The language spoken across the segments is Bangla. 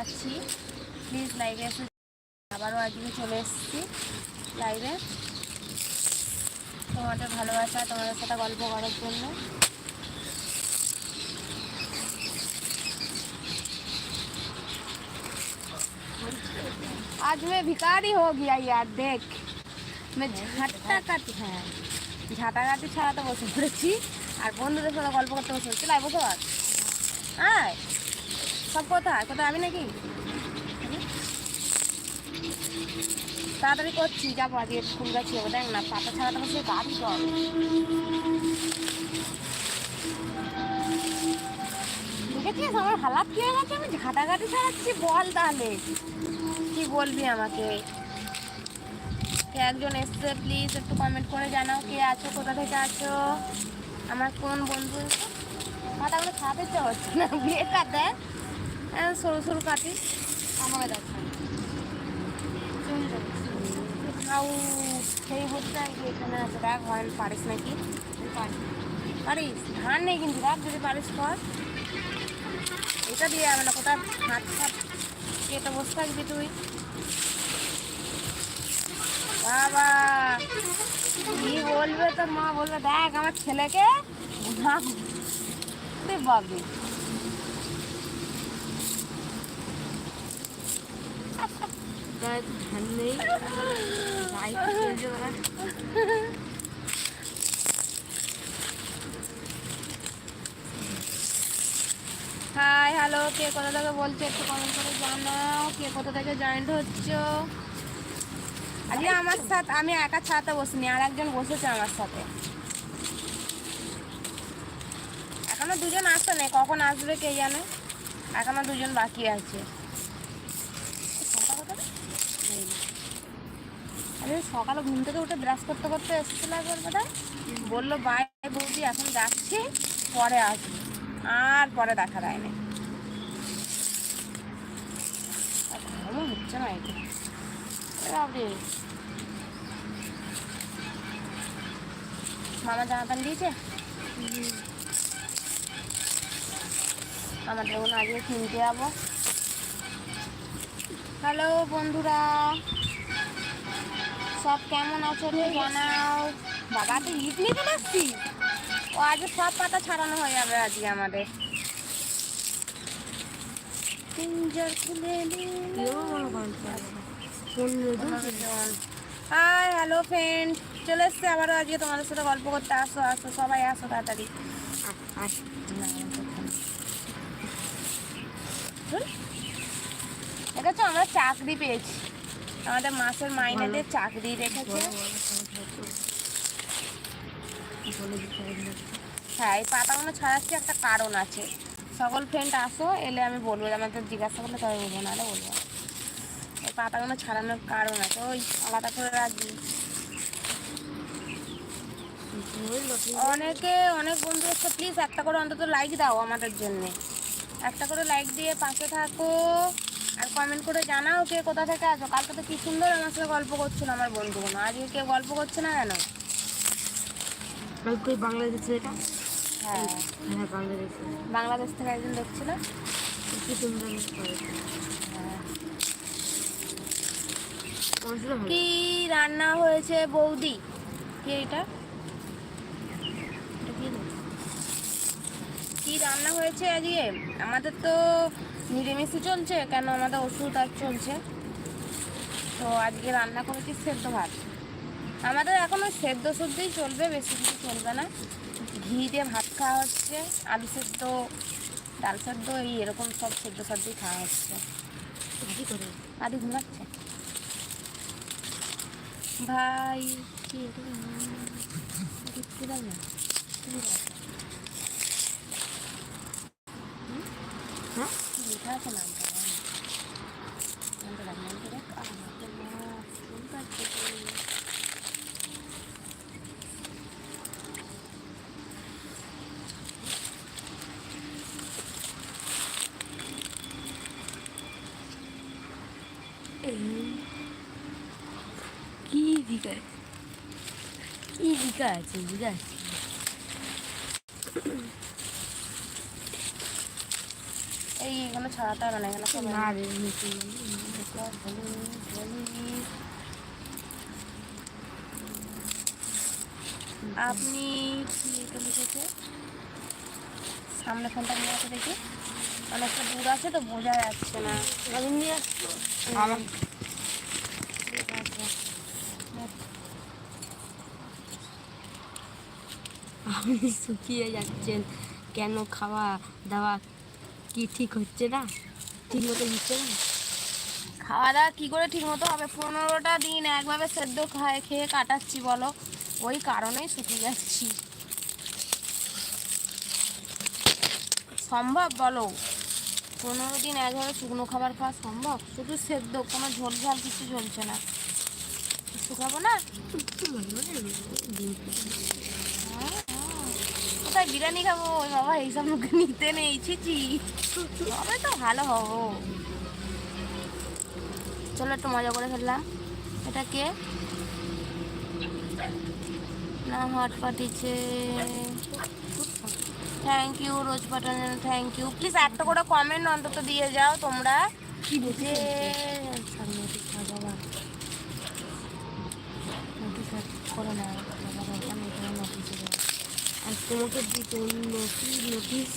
জানাচ্ছি প্লিজ লাইভে এসে আবারও আজকে চলে এসেছি লাইভে তোমাদের ভালোবাসা তোমাদের সাথে গল্প করার জন্য आज मैं भिखारी हो गया यार देख मैं ঝাঁটা কাটি হ্যাঁ ঝাঁটা কাটি ছাড়াতে বসে পড়েছি আর বন্ধুদের সাথে গল্প করতে বসে পড়েছি লাই বসে আর আয় সব কোথায়? কোথায় আমি নাকি? তাড়াতাড়ি করছি, যাব আজকে ফুল গাছি যাব দেখ না, পাতা ছাড়াতে বসে গাড়ি তো দেখেছিস আমার হালাত কি হয়ে গেছে? আমি ঝাঁটাঘাটি ছাড়াচ্ছি, বল তাহলে। কি বলবি আমাকে? কে একজন এসছে প্লিজ একটু কমেন্ট করে জানাও, কে আছো, কোথা থেকে আছো? আমার কোন বন্ধু? পাতাগুলো খাতে ইচ্ছা হচ্ছে না বিয়ে কাটে সরু সরু কাটি। আমাকে দেখ আউ সেই কি এখানে আছে দেখ হয় পারিস নাকি? পারিস? ধান নেই কিন্তু দেখ যদি পারিস কর। এটা দিয়ে যাবে না কোথাও হাত ফাত কেটে বসে থাকবি তুই? বাবা কি বলবে তোর মা? বলবে দেখ আমার ছেলেকে তুই বাবি। ধান নেই হাই হ্যালো কে কোথা থেকে বলছো একটু কমেন্ট করে জানাও। কে কোথা থেকে জয়েন্ট হচ্ছে? আজকে আমার সাথে, আমি একা ছাড়াতে বসিনি, আর একজন বসেছে আমার সাথে। এখনও দুজন আসছে না কখন আসবে কে জানে? এখনও দুজন বাকি আছে। আরে সকালে ঘুম থেকে উঠে ব্রাশ করতে করতে এসেছিল একবার বোধহয়। বলল, বাই বৌদি, এখন যাচ্ছি, পরে আসব। আর পরে দেখা দেয়নি। গরমও হচ্ছে না এটা মামা জামা প্যান্ট দিয়েছে? আমার দেখুন, আজকে কিনতে যাব। হ্যালো বন্ধুরা। সব কেমন আছো জানাও। বাবা তো ইট নিয়ে চলে ও আজকে সব পাতা ছাড়ানো হয়ে যাবে আজকে আমাদের। পিঞ্জর খুলে হাই হ্যালো ফ্রেন্ড চলে এসছে আবারও আজকে তোমাদের সাথে গল্প করতে। আসো আসো সবাই আসো তাড়াতাড়ি? দেখেছ আমরা চাকরি পেয়েছি। আমাদের মাসের মাইনেতে চাকরি রেখেছে। হ্যাঁ এই পাতাগুলো ছাড়াচ্ছি একটা কারণ আছে। সকল ফ্রেন্ড আসো এলে আমি বলব আমাদের জিজ্ঞাসা করলে তবে বলব নাহলে বলব না। এই পাতাগুলো ছাড়ানোর কারণ আছে ওই আলাদা করে রাখবি। অনেকে অনেক বন্ধু এসে প্লিজ একটা করে অন্তত লাইক দাও আমাদের জন্যে। একটা করে লাইক দিয়ে পাশে থাকো। আর কমেন্ট করে জানাও কে কোথা থেকে আসো কালকে তো কি সুন্দর আমার সাথে গল্প করছিল আমার বন্ধুগুলো। আজকে কেউ গল্প করছে না কেন? কালকে বাংলাদেশে এটা হ্যাঁ। হ্যাঁ বাংলাদেশে বাংলাদেশ থেকে একজন দেখছিল? কি সুন্দর কি রান্না হয়েছে বৌদি? কি এটা? কি রান্না হয়েছে আজকে? আমাদের তো নিরামিষই চলছে কেন আমাদের ওষুধ আর চলছে। তো আজকে রান্না করেছি সেদ্ধ ভাত? আমাদের এখনও সেদ্ধ সেদ্ধই চলবে বেশি কিছু চলবে না। ঘি দিয়ে ভাত খাওয়া হচ্ছে আলু সেদ্ধ ডাল সেদ্ধ এই এরকম সব সেদ্ধ সেদ্ধই খাওয়া হচ্ছে। আদি ঘুমাচ্ছে? ভাই কি এটা দেখতে দাও না তুমি দাও। হ্যাঁ কি লেখা আছে নামটা দাও না। নামটা দেখ, নামটা দেখ। আহ, নামটা না, ভুল কি দিকা কি দিকা আছে? বুঝা আছে এই এখানে ছাড়াতে হবে না এখানে আপনি কি এটা লিখেছে? সামনে ফোনটা নিয়ে আসে দেখি। অনেকটা দূর আছে তো বোঝা যাচ্ছে না। নিয়ে আপনি শুকিয়ে যাচ্ছেন। কেন খাওয়া দাওয়া কি ঠিক হচ্ছে না? ঠিক মতো দিচ্ছে না? খাওয়া দাওয়া কী করে ঠিক মতো হবে? পনেরোটা দিন একভাবে সেদ্ধ খায় খেয়ে কাটাচ্ছি বলো। ওই কারণেই শুকিয়ে যাচ্ছি। সম্ভব বলো? পনেরো দিন একভাবে শুকনো খাবার খাওয়া সম্ভব? শুধু সেদ্ধ কোনো ঝোল ঝাল কিছু ঝলছে না। শুকাবো না। কোথায় বিরিয়ানি খাব? ওই বাবা এইসব মুখে নিতে নেই। ছিচি তবে তো ভালো হব। চলো একটু মজা করে ফেললাম। এটা কে? না হট পাঠিয়েছে থ্যাংক ইউ রোজ পাঠান থ্যাংক ইউ প্লিজ একটা করে কমেন্ট অন্তত দিয়ে যাও তোমরা। কি যে নোটিশ বাবা নোটিশ করে না বাবা দরকার নেই তোমার নোটিশ আর তোমাকে দিতে নোটিস নোটিস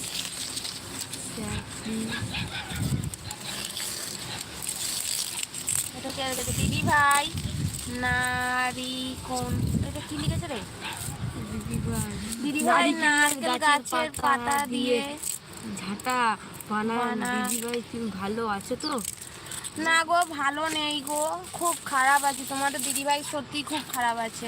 এটা কে লিখেছে দিদি ভাই? নারী কোন? এটা কি লিখেছে রে? দিদি ভাই। নারকেল গাছের পাতা দিয়ে ঝাঁটা বানান। দিদি ভাই তুমি ভালো আছো তো? না গো, ভালো নেই গো। খুব খারাপ আছে। তোমাদের দিদিভাই সত্যি খুব খারাপ আছে।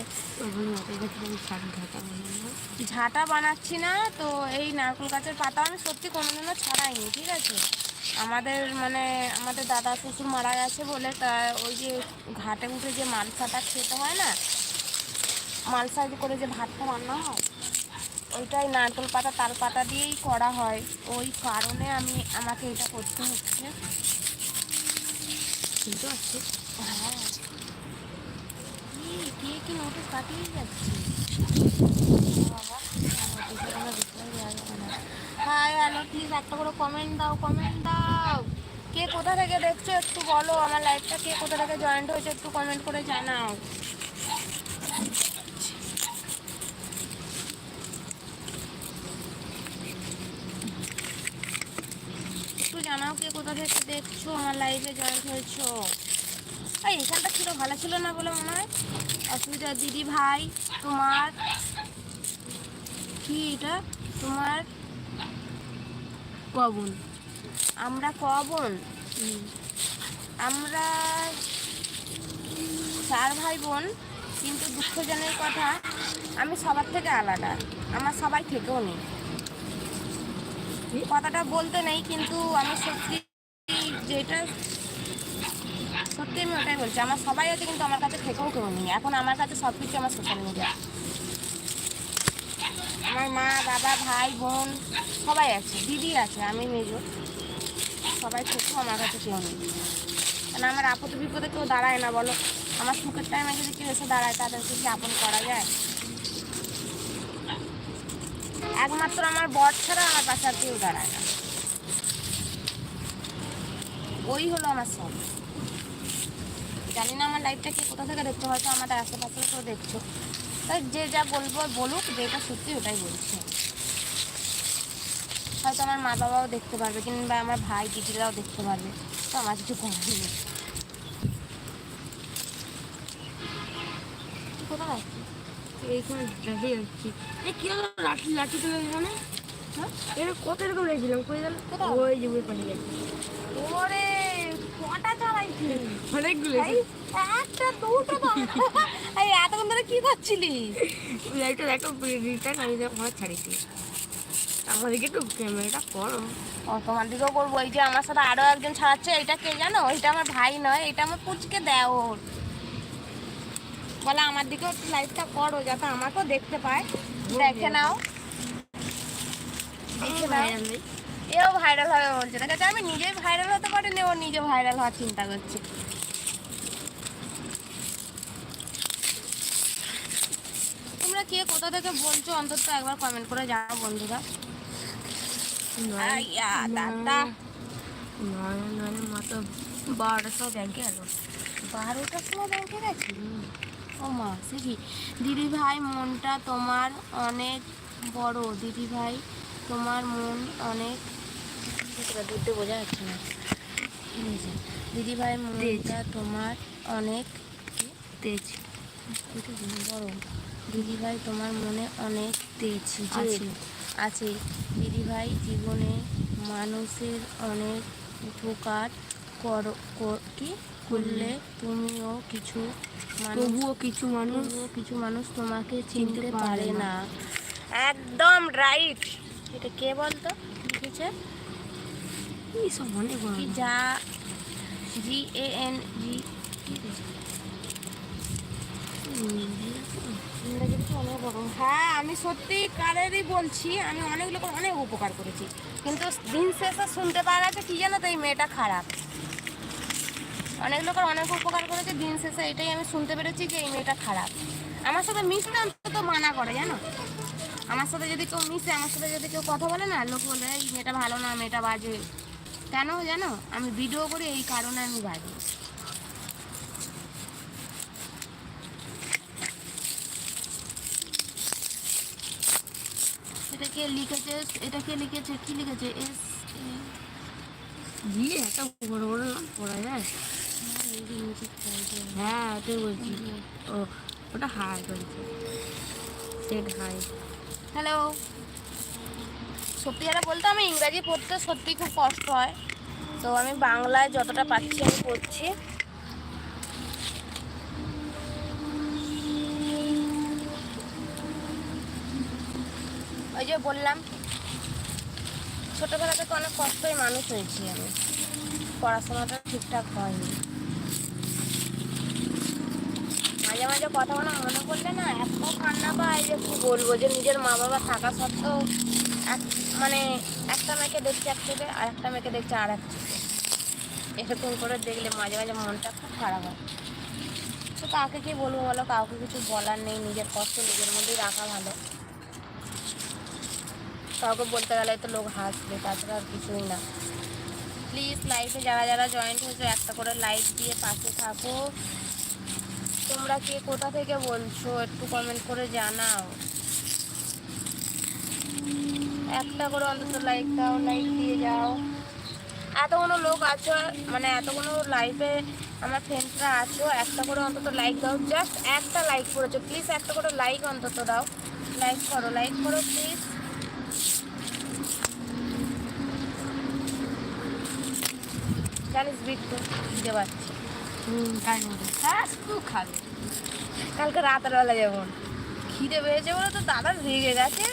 ঝাঁটা বানাচ্ছি না, তো এই নারকেল গাছের পাতা আমি সত্যি কোনোদিনও ছাড়াইনি, ঠিক আছে? আমাদের মানে আমাদের দাদা শ্বশুর মারা গেছে বলে তা ওই যে ঘাটে উঠে যে মালসাটা খেতে হয় না মালসা করে যে ভাতটা রান্না হয়, ওইটাই নারকেল পাতা, তাল পাতা দিয়েই করা হয়। ওই কারণে আমি, আমাকে এটা করতে হচ্ছে। কিন্তু আছে। কি নোটিশ পাঠিয়ে যাচ্ছে প্লিজ একটা করে কমেন্ট দাও কমেন্ট দাও। কে কোথা থেকে দেখছ একটু বলো? আমার লাইফটা কে কোথা থেকে জয়েন্ট হয়েছে একটু কমেন্ট করে জানাও একটু জানাও কে কোথা থেকে দেখছ? আমার লাইফে জয়েন্ট হয়েছো। এই এখানটা ছিল ভালো ছিল না বলে মনে হয়? অসুবিধা দিদি ভাই তোমার? কি এটা? তোমার? কবন। আমরা ক বোন আমরা চার ভাই বোন কিন্তু দুঃখজনের কথা আমি সবার থেকে আলাদা। আমার সবাই থেকেও নেই। কথাটা বলতে নেই কিন্তু আমি সত্যি যেটা সত্যি আমি ওটাই বলছি। আমার সবাই আছে কিন্তু আমার কাছে থেকেও কেউ নেই। এখন আমার কাছে সব কিছু আমার সোশ্যাল মিডিয়া আমার মা, বাবা, ভাই, বোন সবাই আছে, দিদি আছে, আমি মেজো। সবাই থেকেও আমার কাছে কেউ নেই। কারণ আমার আপদ বিপদে কেউ দাঁড়ায় না, বলো? আমার সুখের টাইমে যদি কেউ এসে দাঁড়ায় তাদেরকে কি আপন করা যায়? একমাত্র আমার বর ছাড়া আমার পাশে আর কেউ দাঁড়ায় না। ওই হলো আমার সব। জানি না আমার লাইফটা কে কোথা থেকে দেখতে হয়তো আমাদের আশেপাশে কেউ দেখছ। তাই যে যা বলব বলুক যেটা সত্যি ওটাই বলছে। হয়তো আমার মা বাবাও দেখতে পারবে কিংবা আমার ভাই দিদিরাও দেখতে পারবে। তো আমার কিছু করার নেই। কোথায়? এইখানে দেখে যাচ্ছি। এই কি হলো? লাঠি লাঠি তুলে এখানে হ্যাঁ? এটা কত রকম রেখেছিলাম? কই গেল? কোথায়? ওই যে ওই পাঠিয়ে যাচ্ছে ওরে কটা চালাইছিস অনেকগুলো একটা দুটো তো এই এতক্ষণ ধরে কি করছিলি লাইটটা দেখো রিটার্ন আমি যখন ঘর আমাদেরকে একটু ক্যামেরাটা করো। ও তোমার দিকেও করব। এই যে আমার সাথে আরও একজন ছাড়াচ্ছে এটা কে জানো? এটা আমার ভাই নয় এটা আমার পুচকে দেয় ওর বলে আমার দিকেও একটু লাইভটা করো যাতে আমাকেও দেখতে পায়। দেখে নাও। দেখে নাও। এও ভাইরাল হবে বলছে না আমি নিজেই ভাইরাল হতে পারিনি ও নিজে ভাইরাল হওয়ার চিন্তা করছে। তোমরা কে কোথা থেকে বলছো? অন্তত একবার কমেন্ট করে জানাও বন্ধুরা। দাদা। নয় নয় মতো বারোটার সময় ব্যাংকে এলো। বারোটার সময় ব্যাংকে গেছি? ও মা সে দিদি ভাই মনটা তোমার অনেক বড় দিদি ভাই তোমার মন অনেক দুধে বোঝা যাচ্ছে না। দিদি ভাই মনটা তোমার অনেক তেজ বড় দিদি ভাই তোমার মনে অনেক তেজ আছে। আছে দিদি ভাই জীবনে মানুষের অনেক উপকার করো কি? করলে তুমিও কিছু মানুষ তবুও কিছু মানুষ কিছু মানুষ তোমাকে চিনতে পারে না। একদম রাইট এটা কে বলতো? লিখেছে। যা? জি এ এন জি অনেক বড় হ্যাঁ আমি সত্যি কারেরই বলছি, আমি অনেক লোকের অনেক উপকার করেছি। কিন্তু দিন শেষে শুনতে পাওয়া গেছে, কি জানো তো এই মেয়েটা খারাপ। অনেক লোকের অনেক উপকার করেছে, দিন শেষে এটাই আমি শুনতে পেরেছি যে এই মেয়েটা খারাপ। আমার সাথে মিশতে অন্তত মানা করে, জানো? আমার সাথে যদি কেউ মিশে, আমার সাথে যদি কেউ কথা বলে না, লোক বলে, এই মেয়েটা ভালো না, মেয়েটা বাজে। কেন জানো? আমি ভিডিও করি এই কারণে আমি বাজে। এটা কে লিখেছে? এটা কে লিখেছে? কি লিখেছে? এস দিয়ে এত বড় বড় পড়া যায়। হ্যাঁ ওটাই বলছি। ও, ওটা হাই বলছে। সেট হাই হ্যালো সত্যি কথা বলতে আমি ইংরাজি পড়তে সত্যি খুব কষ্ট হয়। তো আমি বাংলায় যতটা পাচ্ছি আমি পড়ছি। ওই যে বললাম, ছোটোবেলা থেকে অনেক কষ্টই মানুষ হয়েছি আমি। পড়াশোনাটা ঠিকঠাক হয়নি। মাঝে মাঝে কথা বলা মনে করলে না এত বলব যে নিজের মা বাবা থাকা সত্ত্বেও এক মানে একটা মেয়েকে দেখছে এক চোখে আর একটা মেয়েকে দেখছে আর এক চোখে। এরকম করে দেখলে মাঝে মাঝে মনটা খুব খারাপ হয়। তো কাউকে কি বলব বলো? কাউকে কিছু বলার নেই, নিজের কষ্ট নিজের মধ্যেই রাখা ভালো। কাউকে বলতে গেলে তো লোক হাসবে, তাছাড়া আর কিছুই না। প্লিজ লাইফে যারা যারা জয়েন্ট হয়েছে, একটা করে লাইক দিয়ে পাশে থাকো। তোমরা কে কোথা থেকে বলছো, একটু কমেন্ট করে জানাও। একটা করে অন্তত লাইক দাও লাইক দিয়ে যাও। এতগুলো লোক আছো মানে এতগুলো লাইফে আমার ফ্রেন্ডসরা আছো একটা করে অন্তত লাইক দাও। জাস্ট একটা লাইক করেছ প্লিজ একটা করে লাইক অন্তত দাও। লাইক করো লাইক করো প্লিজ জানিস বিট্টু দিতে পারছি হ্যাঁ কালকে রাতের বেলা যেমন খিদে পেয়েছে বলে তো দাদা রেগে গেছে।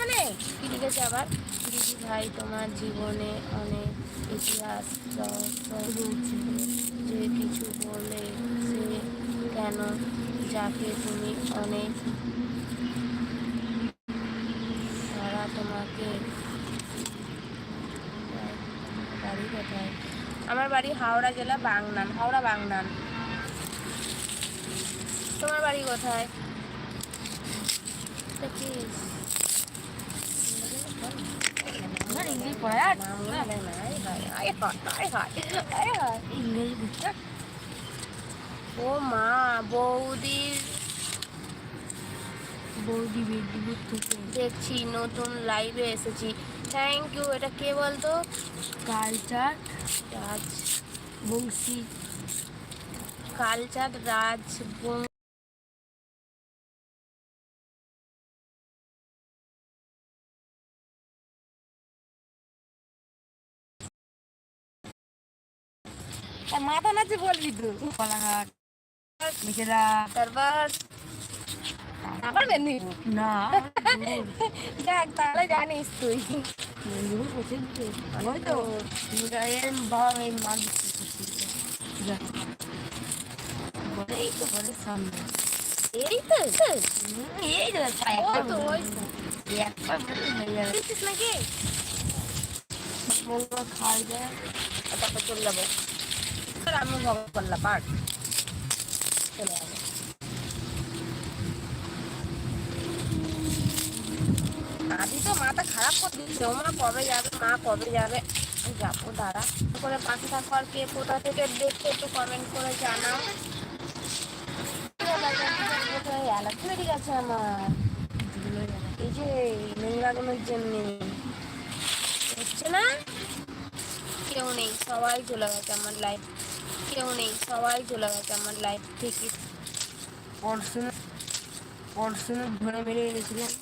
খিদে পাবে নেই কি লিখেছে আবার দিদি ভাই তোমার জীবনে অনেক ইতিহাস যে কিছু বলে সে কেন যাকে তুমি অনেক তারা তোমাকে বাড়ি কোথায়? আমার বাড়ি হাওড়া জেলা বাংনান হাওড়া বাংনান। তোমার বাড়ি কোথায়? বুঝতে ও মা বৌদির বৌদি থেকে দেখছি নতুন লাইভে এসেছি। থ্যাংক ইউ এটা কে বলতো? কালচার রাজ বংশী। কালচাঁদ রাজ বং- মাথা নাচে বলবি তো। কলাঘাট মেচেদা তারপর আবার বেনি না। দেখ তাহলে জানিস তুই। মেদিনীপুর তো। এই তো ঘরের সামনে। এই তো এই একবার নাকি? খাওয়া যায় তারপর চলে যাব। আর আমি করলাম পাঠ চলে যাব আদি তো মাথা খারাপ করে দিচ্ছে ও মা কবে যাবে, মা কবে যাবে? যাব, দাঁড়া। করে পাশে থাকো আর কে কোথা থেকে দেখতে একটু কমেন্ট করে জানাও। অ্যালার্ট বেরিয়ে গেছে আমার এই যে নোংরাগুলোর জন্য হচ্ছে না, কেউ নেই, সবাই চলে গেছে আমার লাইফ কেউ নেই সবাই চলে গেছে আমার লাইফ থেকে পরশুনো পরশুনো ধরে বেরিয়ে গেছিলাম।